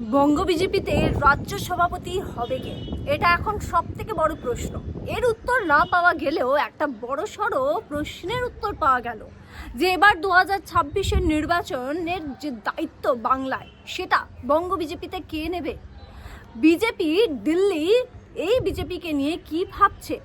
বঙ্গ বিজেপিতে রাজ্য সভাপতি হবে কে? এটা এখন সব থেকে বড় প্রশ্ন। এর উত্তর না পাওয়া গেলেও একটা বড় সড়ো প্রশ্নের উত্তর পাওয়া গেল। যে এবার দু হাজার ছাব্বিশের নির্বাচনের যে দায়িত্ব বাংলায়, সেটা বঙ্গ বিজেপিতে কে নেবে? বিজেপি দিল্লি, এই বিজেপিকে নিয়ে কি ভাবছে?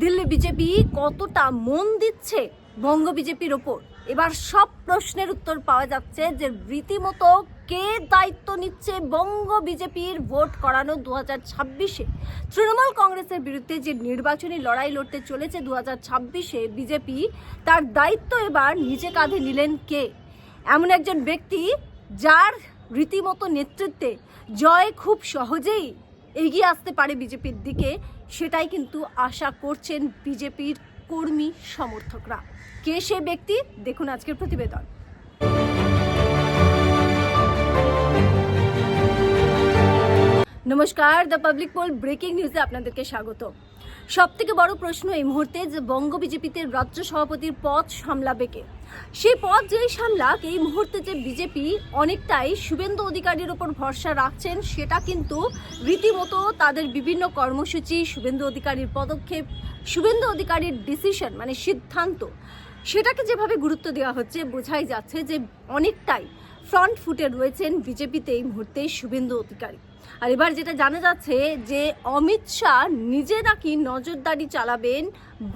দিল্লি বিজেপি কতটা মন দিচ্ছে বঙ্গ বিজেপির ওপর? এবার সব প্রশ্নের উত্তর পাওয়া যাচ্ছে যে রীতিমতো কে দায়িত্ব নিচ্ছে বঙ্গ বিজেপির ভোট করানো দু হাজার ছাব্বিশে? তৃণমূল কংগ্রেসের বিরুদ্ধে যে নির্বাচনী লড়াই লড়তে চলেছে দু হাজার ছাব্বিশে বিজেপি, তার দায়িত্ব এবার নিজে কাঁধে নিলেন কে? এমন একজন ব্যক্তি যার রীতিমতো নেতৃত্বে জয় খুব সহজেই এগিয়ে আসতে পারে বিজেপির দিকে, সেটাই কিন্তু আশা করছেন বিজেপির কর্মী সমর্থকরা। কে সে ব্যক্তি? দেখুন আজকের প্রতিবেদন। নমস্কার, দ্য পাবলিক পোল ব্রেকিং নিউজে আপনাদেরকে স্বাগত সব থেকে বড় প্রশ্ন এই মুহূর্তে যে বঙ্গ বিজেপিতে রাজ্য সভাপতির পদ সামলাবে কে? সেই পদ যেই সামলাক, এই মুহূর্তে যে বিজেপি অনেকটাই শুভেন্দু অধিকারীর ওপর ভরসা রাখছেন, সেটা কিন্তু রীতিমতো তাদের বিভিন্ন কর্মসূচি, শুভেন্দু অধিকারীর পদক্ষেপ, শুভেন্দু অধিকারীর ডিসিশন মানে সিদ্ধান্ত, সেটাকে যেভাবে গুরুত্ব দেওয়া হচ্ছে, বোঝাই যাচ্ছে যে অনেকটাই ফ্রন্ট ফুটে রয়েছেন বিজেপিতে এই মুহূর্তে শুভেন্দু অধিকারী। আর এবার যেটা জানা যাচ্ছে যে অমিত শাহ নিজে নাকি নজরদারি চালাবেন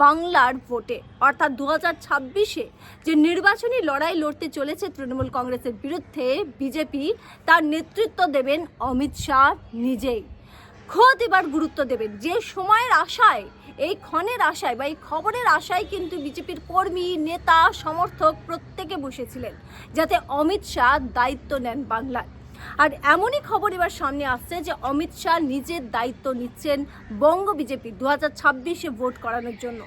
বাংলার ভোটে। অর্থাৎ দু হাজার ছাব্বিশে যে নির্বাচনী লড়াই লড়তে চলেছে তৃণমূল কংগ্রেসের বিরুদ্ধে, বিজেপি তার নেতৃত্ব দেবেন অমিত শাহ নিজেই। খোদ এবার গুরুত্ব দেবেন। যে সময়ের আশায়, এই ক্ষণের আশায় বা এই খবরের আশায় কিন্তু বিজেপির কর্মী, নেতা, সমর্থক প্রত্যেকে বসেছিলেন, যাতে অমিত শাহ দায়িত্ব নেন বাংলায়। আর এমনই খবর এবার সামনে আসছে যে অমিত শাহ নিজের দায়িত্ব নিচ্ছেন বঙ্গ বিজেপি দু হাজার ভোট করানোর জন্য।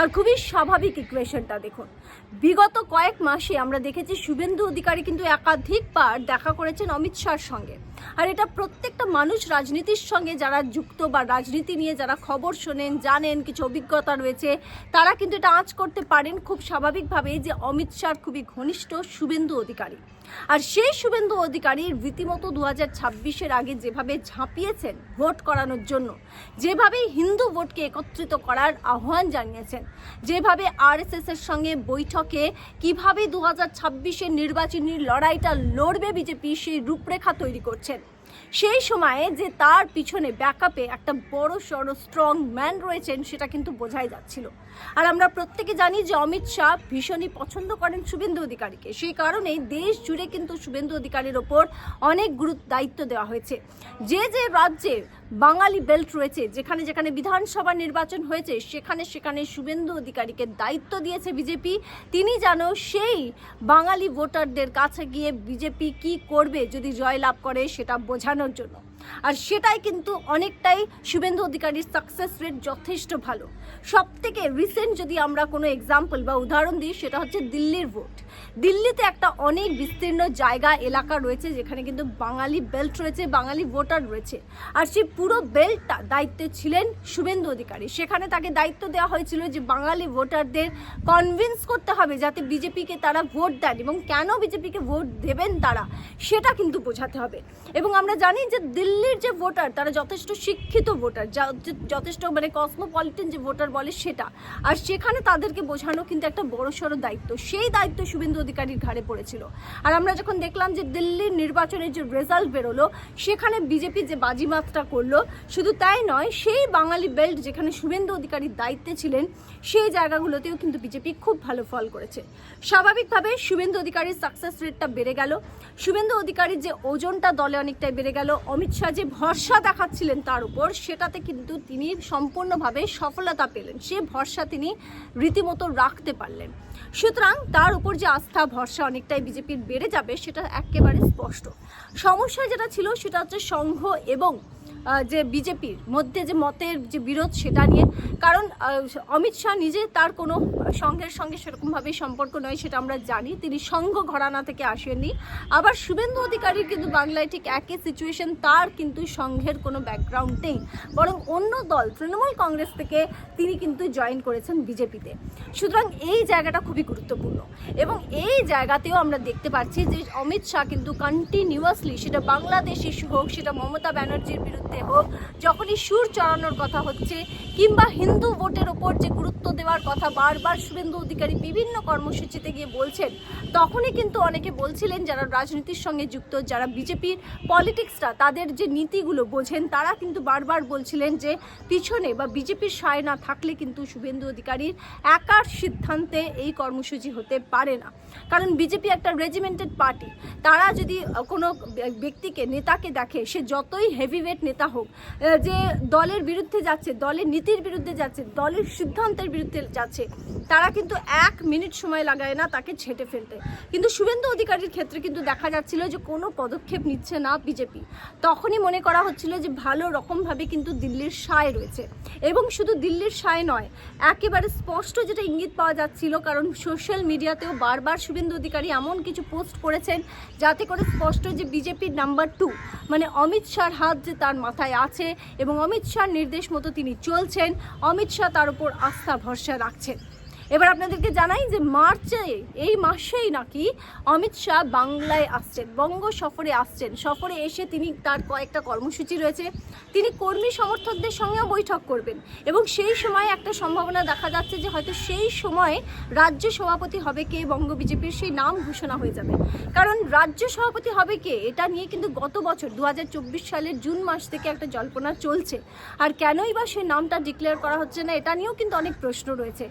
আর খুবই স্বাভাবিক ইকুয়েশনটা দেখুন। বিগত কয়েক মাসে আমরা দেখেছি শুভেন্দু অধিকারী কিন্তু একাধিকবার দেখা করেছেন অমিত শাহর সঙ্গে। আর এটা প্রত্যেকটা মানুষ রাজনীতির সঙ্গে যারা যুক্ত বা রাজনীতি নিয়ে যারা খবর শোনেন, জানেন, কিছু অভিজ্ঞতা রয়েছে, তারা কিন্তু এটা আঁচ করতে পারেন খুব স্বাভাবিকভাবেই যে অমিত শাহর খুবই ঘনিষ্ঠ শুভেন্দু অধিকারী। আর সেই শুভেন্দু অধিকারী রীতিমতো দু হাজার ছাব্বিশের আগে যেভাবে ঝাঁপিয়েছেন ভোট করানোর জন্য যেভাবে হিন্দু ভোটকে একত্রিত করার আহ্বান জানিয়েছেন যেভাবে আরএসএস এর সঙ্গে বৈঠকে কীভাবে দু হাজার নির্বাচনী লড়াইটা লড়বে বিজেপি, সেই রূপরেখা তৈরি করছেন। সেই সময়ে যে তার পিছনে ব্যাকআপে একটা বড় সড়ো স্ট্রং ম্যান রয়েছেন, সেটা কিন্তু বোঝাই যাচ্ছিল। আর আমরা প্রত্যেকে জানি যে অমিত শাহ ভীষণই পছন্দ করেন শুভেন্দু অধিকারীকে। সেই কারণেই দেশ জুড়ে কিন্তু শুভেন্দু অধিকারীর ওপর অনেক গুরুত্ব, দায়িত্ব দেওয়া হয়েছে। যে যে রাজ্যে বাঙালি বেল্ট রয়েছে, যেখানে যেখানে বিধানসভা নির্বাচন হয়েছে, সেখানে সেখানে শুভেন্দু অধিকারীকে দায়িত্ব দিয়েছে বিজেপি। তিনি যেন সেই বাঙালি ভোটারদের কাছে গিয়ে বিজেপি কি করবে, যদি জয়লাভ করে, সেটা বোঝানোর জন্য। আর সেটাই কিন্তু অনেকটাই শুভেন্দু অধিকারীর সাকসেস রেট যথেষ্ট ভালো। সব থেকে রিসেন্ট যদি আমরা কোনো এক্সাম্পল বা উদাহরণ দিই, সেটা হচ্ছে দিল্লির ভোট দিল্লিতে একটা অনেক বিস্তীর্ণ জায়গা, এলাকা রয়েছে, যেখানে কিন্তু বাঙালি বেল্ট রয়েছে, বাঙালি ভোটার রয়েছে। আর সেই পুরো বেল্টটা দায়িত্বে ছিলেন শুভেন্দু অধিকারী। সেখানে তাকে দায়িত্ব দেওয়া হয়েছিল যে বাঙালি ভোটারদের কনভিন্স করতে হবে যাতে বিজেপিকে তারা ভোট দেন এবং কেন বিজেপিকে ভোট দেবেন তারা, সেটা কিন্তু বোঝাতে হবে। এবং আমরা জানি যে দিল্লির যে ভোটার, তারা যথেষ্ট শিক্ষিত ভোটার যথেষ্ট মানে কসমোপলিটন যে ভোটার বলে সেটা। আর সেখানে তাদেরকে বোঝানো কিন্তু একটা বড়সড় দায়িত্ব। সেই দায়িত্ব শুভেন্দু অধিকারীর ঘাড়ে পড়েছিল। আর আমরা যখন দেখলাম যে দিল্লির নির্বাচনের যে রেজাল্ট বেরোলো, সেখানে বিজেপি যে বাজিমাতটা করল, শুধু তাই নয়, সেই বাঙালি বেল্ট যেখানে শুভেন্দু অধিকারীর দায়িত্বে ছিলেন, সেই জায়গাগুলোতেও কিন্তু বিজেপি খুব ভালো ফল করেছে। স্বাভাবিকভাবে শুভেন্দু অধিকারীর সাকসেস রেটটা বেড়ে গেল। শুভেন্দু অধিকারীর যে ওজনটা দলে অনেকটাই বেড়ে গেল। অমিত শাহ যে ভরসা দেখাচ্ছিলেন তার উপর, সেটাতে কিন্তু তিনি সম্পূর্ণভাবে সফলতা পেলেন। সে ভরসা তিনি রীতিমতো রাখতে পারলেন। সুতরাং তার উপর যে আস্থা, ভরসা অনেকটাই বিজেপির বেড়ে যাবে, সেটা একেবারে স্পষ্ট। সমস্যা যেটা ছিল, সেটা হচ্ছে সংঘ এবং যে বিজেপির মধ্যে যে মতের যে বিরোধ, সেটা নিয়ে। কারণ অমিত শাহ নিজে তার কোনো সংঘের সঙ্গে সেরকমভাবে সম্পর্ক নয়, সেটা আমরা জানি। তিনি সংঘ ঘরানা থেকে আসেননি। আবার শুভেন্দু অধিকারীর কিন্তু বাংলায় ঠিক একই সিচুয়েশন তার কিন্তু সংঘের কোনো ব্যাকগ্রাউন্ড নেই। বরং অন্য দল, তৃণমূল কংগ্রেস থেকে তিনি কিন্তু জয়েন করেছেন বিজেপিতে। সুতরাং এই জায়গাটা খুবই গুরুত্বপূর্ণ। এবং এই জায়গাতেও আমরা দেখতে পাচ্ছি যে অমিত শাহ কিন্তু কন্টিনিউয়াসলি সেটা বাংলাদেশ ইস্যু হোক, সেটা মমতা ব্যানার্জির বিরুদ্ধে হোক, যখনই সুর চড়ানোর কথা হচ্ছে, কিংবা হিন্দু ভোটের ওপর যে গুরুত্ব দেওয়ার কথা বারবার শুভেন্দু অধিকারী বিভিন্ন কর্মসূচিতে গিয়ে বলছেন, তখনই কিন্তু অনেকে বলছিলেন যারা রাজনীতির সঙ্গে যুক্ত, যারা বিজেপির পলিটিক্সটা তাদের যে নীতিগুলো বোঝেন, তারা কিন্তু বারবার বলছিলেন যে পিছনে বা বিজেপির সায় না থাকলে কিন্তু শুভেন্দু অধিকারীর একার সিদ্ধান্তে এই কর্মসূচি হতে পারে না। কারণ বিজেপি একটা রেজিমেন্টেড পার্টি তারা যদি কোনো ব্যক্তিকে, নেতাকে দেখে, সে যতই হেভিওয়েট নেতা হোক যে দলের বিরুদ্ধে যাচ্ছে, দলের নীতির বিরুদ্ধে যাচ্ছে, দলের সিদ্ধান্তের বিরুদ্ধে যাচ্ছে তারা কিন্তু এক মিনিট সময় লাগায় না তাকে ছেটে ফেলতে। কিন্তু শুভেন্দু অধিকারীর ক্ষেত্রে কিন্তু দেখা যাচ্ছিল যে কোনো পদক্ষেপ নিচ্ছে না বিজেপি। তখনই মনে করা হচ্ছিল যে ভালো রকমভাবে কিন্তু দিল্লির সায় রয়েছে। এবং শুধু দিল্লির সায় নয়, একেবারে স্পষ্ট যেটা ইঙ্গিত পাওয়া যাচ্ছিল, কারণ সোশ্যাল মিডিয়াতেও বারবার শুভেন্দু অধিকারী এমন কিছু পোস্ট করেছেন যাতে করে স্পষ্ট যে বিজেপির নাম্বার টু মানে অমিত শাহর হাত যে তার মাথায় আছে এবং অমিত শাহর নির্দেশ মতো তিনি চলছেন, অমিত শাহ তার উপর আস্থা ভরসা রাখছেন। এবার আপনাদেরকে জানাই যে মার্চে, এই মাসেই নাকি অমিত শাহ বাংলায় আসছেন, বঙ্গ সফরে আসছেন। সফরে এসে তিনি তার কয়েকটা কর্মসূচি রয়েছে। তিনি কর্মী সমর্থকদের সঙ্গেও বৈঠক করবেন এবং সেই সময় একটা সম্ভাবনা দেখা যাচ্ছে যে হয়তো সেই সময়ে রাজ্য সভাপতি হবে কে বঙ্গ বিজেপির সেই নাম ঘোষণা হয়ে যাবে। কারণ রাজ্য সভাপতি হবে কে এটা নিয়ে কিন্তু গত বছর দু হাজার চব্বিশ সালের জুন মাস থেকে একটা জল্পনা চলছে। আর কেনই বা সেই নামটা ডিক্লেয়ার করা হচ্ছে না, এটা নিয়েও কিন্তু অনেক প্রশ্ন রয়েছে।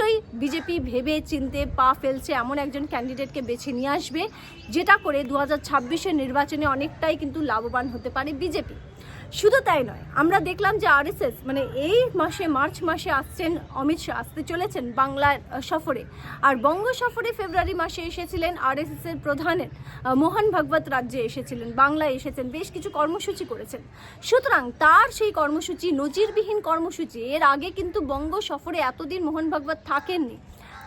নিশ্চয়ই বিজেপি ভেবে চিনতে পা ফেলছে এমন একজন ক্যান্ডিডেটকে বেছে নিয়ে আসবে, যেটা করে দু হাজার নির্বাচনে অনেকটাই কিন্তু লাভবান হতে পারে বিজেপি। শুধু তাই নয় আমরা দেখলাম যে আরএসএস মানে এই মাসে মার্চ মাসে আসছেন অমিত শাহ আসতে চলেছেন আহ, সফরে। আর বঙ্গ সফরে ফেব্রুয়ারি মাসে এসেছিলেন আরএসএস এর প্রধানের মোহন ভাগবত রাজ্যে এসেছিলেন বাংলায় এসেছেন বেশ কিছু কর্মসূচি করেছেন। সুতরাং তার সেই কর্মসূচি নজিরবিহীন কর্মসূচি এর আগে কিন্তু বঙ্গ সফরে এতদিন মোহন ভাগবত থাকেননি।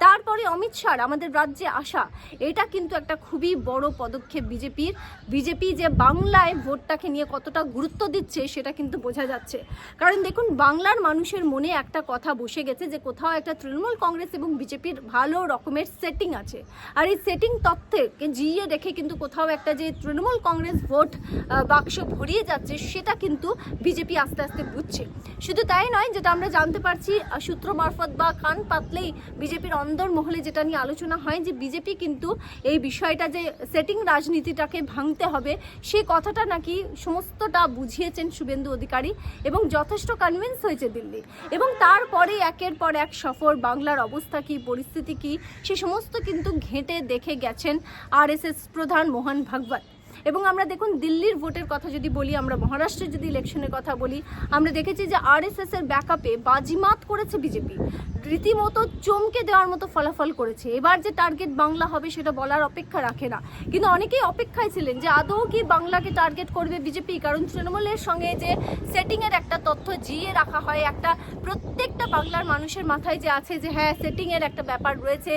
তারপরে অমিত শাহ আমাদের রাজ্যে আসা। এটা কিন্তু একটা খুবই বড় পদক্ষেপ বিজেপির। বিজেপি যে বাংলায় ভোটটাকে নিয়ে কতটা গুরুত্ব দিচ্ছে, সেটা কিন্তু বোঝা যাচ্ছে। কারণ দেখুন, বাংলার মানুষের মনে একটা কথা বসে গেছে যে কোথাও একটা তৃণমূল কংগ্রেস এবং বিজেপির ভালো রকমের সেটিং আছে। আর এই সেটিং তথ্যকে জিইয়ে রেখে কিন্তু কোথাও একটা যে তৃণমূল কংগ্রেস ভোট বাক্স ভরিয়ে যাচ্ছে, সেটা কিন্তু বিজেপি আস্তে আস্তে বুঝছে। শুধু তাই নয়, যেটা আমরা জানতে পারছি সূত্র মারফত বা কান পাতলেই বিজেপির অন্দর মহলে যেটা নিয়ে আলোচনা হয় যে বিজেপি কিন্তু এই বিষয়টা যে সেটিং রাজনীতিটাকে ভাঙতে হবে সেই কথাটা নাকি সমস্তটা বুঝিয়েছেন শুভেন্দু অধিকারী এবং যথেষ্ট কনভিন্স হয়েছে দিল্লি। এবং তারপরে একের পর এক সফর, বাংলার অবস্থা কী, পরিস্থিতি কী, সে সমস্ত কিন্তু ঘেঁটে দেখে গেছেন আরএসএস প্রধান মোহন ভাগবত। এবং আমরা দেখুন দিল্লির ভোটের কথা যদি বলি, আমরা মহারাষ্ট্রের যদি ইলেকশনের কথা বলি, আমরা দেখেছি যে আরএসএস এর ব্যাকআপে বাজিমাত করেছে বিজেপি রীতিমতো চমকে দেওয়ার মতো ফলাফল করেছে। এবার যে টার্গেট বাংলা হবে সেটা বলার অপেক্ষা রাখে না। কিন্তু অনেকেই অপেক্ষায় ছিলেন যে আদৌ কি বাংলাকে টার্গেট করবে বিজেপি কারণ তৃণমূলের সঙ্গে যে সেটিংয়ের একটা তথ্য জিয়ে রাখা হয়, একটা প্রত্যেকটা বাংলার মানুষের মাথায় যে আছে যে হ্যাঁ সেটিংয়ের একটা ব্যাপার রয়েছে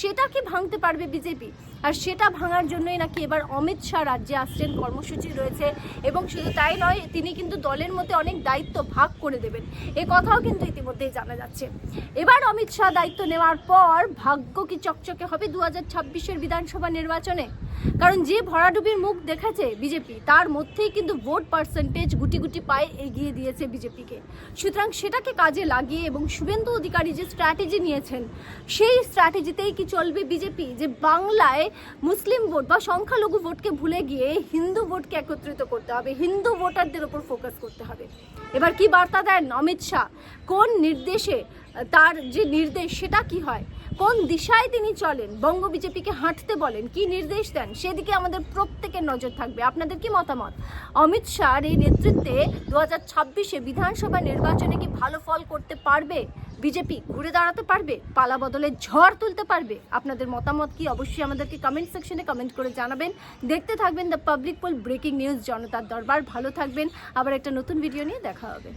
সেটা কি ভাঙতে পারবে বিজেপি আর সেটা ভাঙার জন্যই নাকি এবার অমিত শাহ রাজ্যে আসছেন, কর্মসূচি রয়েছে এবং শুধু তাই নয়, তিনি কিন্তু দলের মধ্যে অনেক দায়িত্ব ভাগ করে দেবেন। এ কথাও কিন্তু ইতিমধ্যেই জানা যাচ্ছে। এবার অমিত শাহ দায়িত্ব নেওয়ার পর ভাগ্য কি চকচকে হবে দু হাজার ছাব্বিশের বিধানসভা নির্বাচনে? কারণ যে ভরাডুবির মুখ দেখেছে বিজেপি, তার মধ্যেই কিন্তু ভোট পার্সেন্টেজ গুটি গুটি পায়ে এগিয়ে দিয়েছে বিজেপিকে। সুতরাং সেটাকে কাজে লাগিয়ে এবং শুভেন্দু অধিকারী যে স্ট্র্যাটেজি নিয়েছেন, সেই স্ট্র্যাটেজিতেই কি চলবে বিজেপি? যে বাংলায় মুসলিম ভোট বা সংখ্যালঘু ভোটকে ভুলে গিয়ে হিন্দু ভোটকে একত্রিত করতে হবে, হিন্দু ভোটারদের ওপর ফোকাস করতে হবে। এবার কি বার্তা দেন অমিত শাহ? কোন নির্দেশে, তার যে নির্দেশ, সেটা কি হয়? কোন দিশায় তিনি চলেন? বঙ্গ বিজেপিকে হাঁটতে বলেন? কি নির্দেশ দেন? সেদিকে আমাদের প্রত্যেকের নজর থাকবে। আপনাদের কি মতামত? অমিত শাহর এই নেতৃত্বে দু হাজার ছাব্বিশে বিধানসভা নির্বাচনে কি ভালো ফল করতে পারবে? বিজেপি ঘুরে দাঁড়াতে পারবে? পালা বদলে ঝড় তুলতে পারবে? আপনাদের মতামত কি? অবশ্যই আমাদেরকে কমেন্ট সেকশনে কমেন্ট করে জানাবেন। দেখতে থাকবেন the public poll breaking news জনতার দরবার। ভালো থাকবেন। আবার একটা নতুন ভিডিও নিয়ে দেখা হবে।